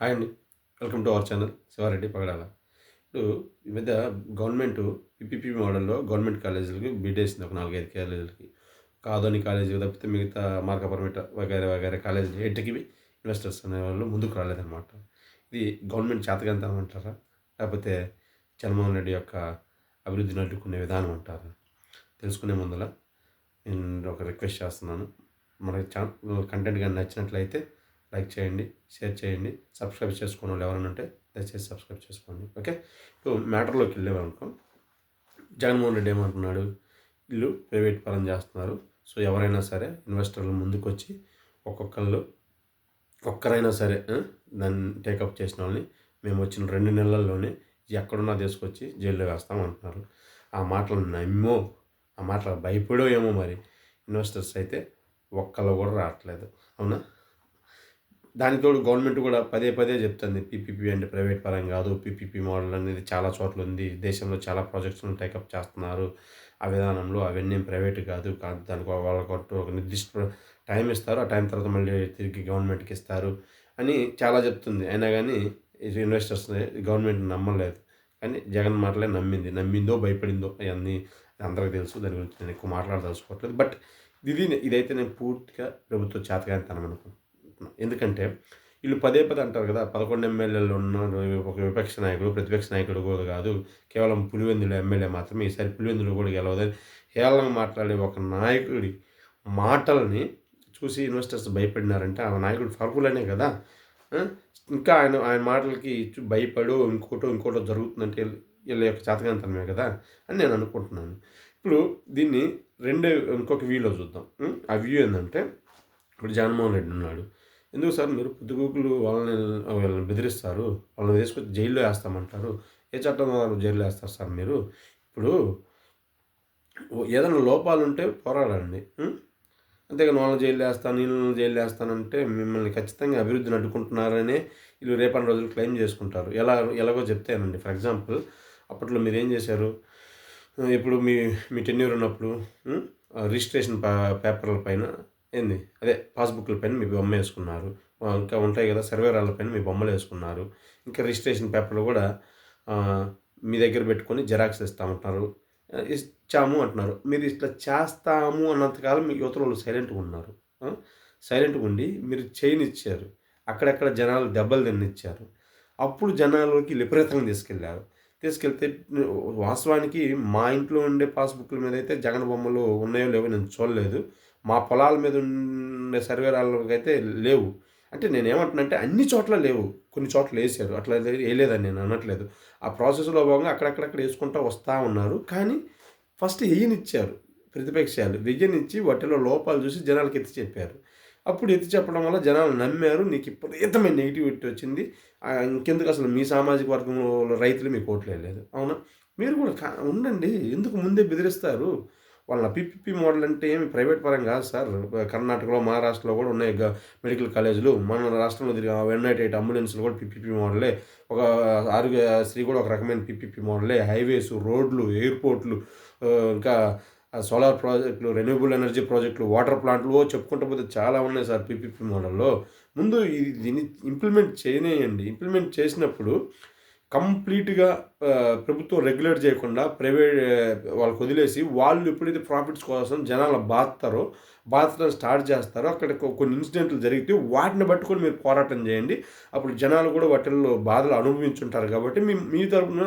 Hi అండి. Welcome to our channel Shiva Reddy Pagadala. ఇప్పుడు ఈ మధ్య గవర్నమెంట్ పిపిపి మోడల్లో గవర్నమెంట్ కాలేజీలకి బిడేసింది ఒక నాలుగైదు కాలేజీలకి. కాదోని కాలేజీ తప్పితే మిగతా మార్కపరమిట వగైరే వగైరే కాలేజీ ఎట్టికి ఇన్వెస్టర్స్ అనేవాళ్ళు ముందుకు రాలేదన్నమాట. ఇది గవర్నమెంట్ చేతకంతనం అంటారా? లేకపోతే జగన్మోహన్ రెడ్డి యొక్క అభివృద్ధిని అడ్డుకునే విధానం అంటారా? తెలుసుకునే ముందల నేను ఒక రిక్వెస్ట్ చేస్తున్నాను. మన ఛానల్ కంటెంట్ కానీ నచ్చినట్లయితే లైక్ చేయండి షేర్ చేయండి. సబ్స్క్రైబ్ చేసుకోని వాళ్ళు ఎవరైనా ఉంటే దయచేసి సబ్స్క్రైబ్ చేసుకోండి. ఓకే? ఇప్పుడు మ్యాటర్లోకి వెళ్ళేవనుకో జగన్మోహన్ రెడ్డి ఏమంటున్నాడు? ఇల్లు ప్రైవేట్ పరం చేస్తున్నారు. సో ఎవరైనా సరే ఇన్వెస్టర్లు ముందుకు వచ్చి ఒక్కొక్కళ్ళు ఒక్కరైనా సరే దాన్ని టేకప్ చేసిన వాళ్ళని మేము వచ్చిన రెండు నెలల్లోనే ఎక్కడున్నా తీసుకొచ్చి జైల్లో వేస్తాం అంటున్నారు ఆ మాటలు నమ్మో ఆ మాటలు భయపడో ఏమో మరి. ఇన్వెస్టర్స్ అయితే ఒక్కళ్ళు కూడా రావట్లేదు. అవునా? దానికి తోడు గవర్నమెంట్ కూడా పదే పదే చెప్తుంది. పీపీపీ అంటే ప్రైవేట్ పరం కాదు. పీపీపీ మోడల్ అనేది చాలా చోట్ల ఉంది. దేశంలో చాలా ప్రాజెక్ట్స్ను టేకప్ చేస్తున్నారు. ఆ విధానంలో అవన్నీ ప్రైవేట్ కాదు. దానికి వాళ్ళకు ఒక నిర్దిష్ట టైం ఇస్తారు. ఆ టైం తర్వాత మళ్ళీ తిరిగి గవర్నమెంట్కి ఇస్తారు అని చాలా చెప్తుంది. అయినా కానీ ఇన్వెస్టర్స్ గవర్నమెంట్ నమ్మలేదు. కానీ జగన్ మాటలే నమ్మింది. నమ్మిందో భయపడిందో అవన్నీ అందరికీ తెలుసు. దాని గురించి నేను ఎక్కువ మాట్లాడదలుచుకోవట్లేదు. బట్ ఇది ఇదైతే నేను పూర్తిగా ప్రభుత్వ చేతగానితనం అనుకుంటున్నాను ఎందుకంటే వీళ్ళు పదే పదే అంటారు కదా పదకొండు ఎమ్మెల్యేలు ఉన్నారు ఒక విపక్ష నాయకుడు ప్రతిపక్ష నాయకుడు కూడా కాదు కేవలం పులివెందులు ఎమ్మెల్యే మాత్రమే ఈసారి పులివెందులు కూడా గెలవదని హేళనగా మాట్లాడే ఒక నాయకుడి మాటల్ని చూసి ఇన్వెస్టర్స్ భయపడినారంటే ఆ నాయకుడు పవర్ఫుల్ అనే కదా ఇంకా ఆయన ఆయన మాటలకి భయపడు ఇంకోటో ఇంకోటో జరుగుతుందంటే వీళ్ళ- యొక్క చేతకాంతనమే కదా అని నేను అనుకుంటున్నాను. ఇప్పుడు దీన్ని రెండే ఇంకొక వ్యూలో చూద్దాం. ఆ వ్యూ ఏంటంటే ఇప్పుడు జగన్మోహన్ రెడ్డి ఉన్నాడు. ఎందుకు సార్? మీరు పొద్దుగూకులు వాళ్ళని వాళ్ళని బెదిరిస్తారు. వాళ్ళని తీసుకొచ్చి జైల్లో వేస్తామంటారు. ఏ చట్టం ద్వారా జైల్లో వేస్తారు సార్ మీరు? ఇప్పుడు ఏదైనా లోపాలు ఉంటే పోరాడండి అంతేగాని వాళ్ళని జైలు వేస్తాను వీళ్ళని జైలు వేస్తానంటే మిమ్మల్ని ఖచ్చితంగా అభివృద్ధిని అడ్డుకుంటున్నారనే వీళ్ళు రేపటి రోజులు క్లెయిమ్ చేసుకుంటారు. ఎలా ఎలాగో చెప్తానండి. ఫర్ ఎగ్జాంపుల్ అప్పట్లో మీరు ఏం చేశారు? ఇప్పుడు మీ మీ టెన్యూర్ ఉన్నప్పుడు రిజిస్ట్రేషన్ పేపర్ల పైన ఏంది? అదే పాస్బుక్ల పైన మీ బొమ్మ వేసుకున్నారు. ఇంకా ఉంటాయి కదా సర్వేరాల పైన మీ బొమ్మలు వేసుకున్నారు. ఇంకా రిజిస్ట్రేషన్ పేపర్లు కూడా మీ దగ్గర పెట్టుకొని జెరాక్స్ ఇస్తామంటున్నారు ఇచ్చాము అంటున్నారు. మీరు ఇట్లా చేస్తాము అన్నంతకాలం మీ యువతల వాళ్ళు సైలెంట్గా ఉన్నారు. సైలెంట్గా ఉండి మీరు చేయనిచ్చారు. అక్కడక్కడ జనాలు దెబ్బలు తిన్నిచ్చారు అప్పుడు జనాలకి విపరీతంగా తీసుకెళ్ళారు తీసుకెళ్తే వాస్తవానికి మా ఇంట్లో ఉండే పాస్బుక్ల మీద అయితే జగన్ బొమ్మలు ఉన్నాయో లేవో నేను చూడలేదు. మా పొలాల మీద ఉండే సర్వేరాలకైతే లేవు. అంటే నేను ఏమంటున్నానంటే అన్ని చోట్ల లేవు. కొన్ని చోట్ల వేసారు అట్లా వేయలేదని నేను అనట్లేదు. ఆ ప్రాసెస్లో భాగంగా అక్కడక్కడక్కడ వేసుకుంటూ వస్తూ ఉన్నారు. కానీ ఫస్ట్ వేయనిచ్చారు ప్రతిపక్షాలు. వెయ్యనిచ్చి వాటిలో లోపాలు చూసి జనాలకి ఎత్తి చెప్పారు. అప్పుడు ఎత్తి చెప్పడం వల్ల జనాలు నమ్మారు. నీకు విపరీతమైన నెగిటివిటీ వచ్చింది. ఇంకెందుకు అసలు మీ సామాజిక వర్గంలో రైతులు మీకు ఓట్లేదు అవునా? మీరు కూడా కా- ఉండండి. ఎందుకు ముందే బెదిరిస్తారు? వాళ్ళ పిపిపి మోడల్ అంటే ఏమి ప్రైవేట్ పరం కాదు సార్. కర్ణాటకలో మహారాష్ట్రలో కూడా ఉన్నాయి. మెడికల్ కాలేజీలు. మన రాష్ట్రంలో తిరిగి వన్ ఎయిట్ అంబులెన్స్లు కూడా పిపిపి మోడలే. ఒక ఆరోగ్యశ్రీ కూడా ఒక రకమైన పిపిపి మోడలే. హైవేస్ రోడ్లు ఎయిర్పోర్ట్లు ఇంకా సోలార్ ప్రాజెక్టులు రెన్యూబుల్ ఎనర్జీ ప్రాజెక్టులు వాటర్ ప్లాంట్లు చెప్పుకుంటూ పోతే చాలా ఉన్నాయి సార్ పీపీపీ మోడల్లో. ముందు ఇది దీన్ని ఇంప్లిమెంట్ చేయనేయండి. ఇంప్లిమెంట్ చేసినప్పుడు కంప్లీట్గా ప్రభుత్వం రెగ్యులేట్ చేయకుండా ప్రైవేట్ వాళ్ళకి వదిలేసి వాళ్ళు ఎప్పుడైతే ప్రాఫిట్స్ కోసం జనాలు బాధతారో బాధటం స్టార్ట్ చేస్తారో అక్కడ కొన్ని ఇన్సిడెంట్లు జరిగితే వాటిని పట్టుకొని మీరు పోరాటం చేయండి. అప్పుడు జనాలు కూడా వాటిల్లో బాధలు అనుభవించుంటారు కాబట్టి మీ మీ తరపున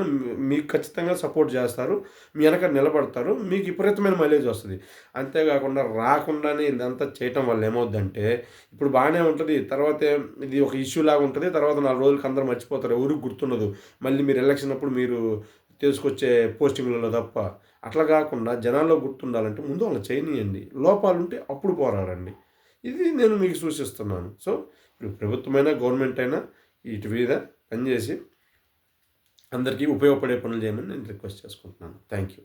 మీకు ఖచ్చితంగా సపోర్ట్ చేస్తారు. మీ వెనక నిలబడతారు. మీకు విపరీతమైన మైలేజ్ వస్తుంది. అంతేకాకుండా రాకుండానే ఇదంతా చేయటం వల్ల ఏమవుద్దంటే ఇప్పుడు బాగానే ఉంటుంది. తర్వాత ఇది ఒక ఇష్యూ లాగా ఉంటుంది. తర్వాత నాలుగు రోజులకి అందరూ మర్చిపోతారు. ఎవరికి గుర్తుండదు. మళ్ళీ మీరు ఎలక్షన్ అప్పుడు మీరు తీసుకొచ్చే పోస్టింగ్లలో తప్ప. అట్లా కాకుండా జనాల్లో గుర్తుండాలంటే ముందు వాళ్ళు చేయనీయండి. లోపాలుంటే అప్పుడు పోరాడండి. ఇది నేను మీకు సూచిస్తున్నాను. సో ఇప్పుడు ప్రభుత్వమైనా గవర్నమెంట్ అయినా వీటి మీద పనిచేసి అందరికీ ఉపయోగపడే పనులు చేయమని నేను రిక్వెస్ట్ చేసుకుంటున్నాను. Thank you.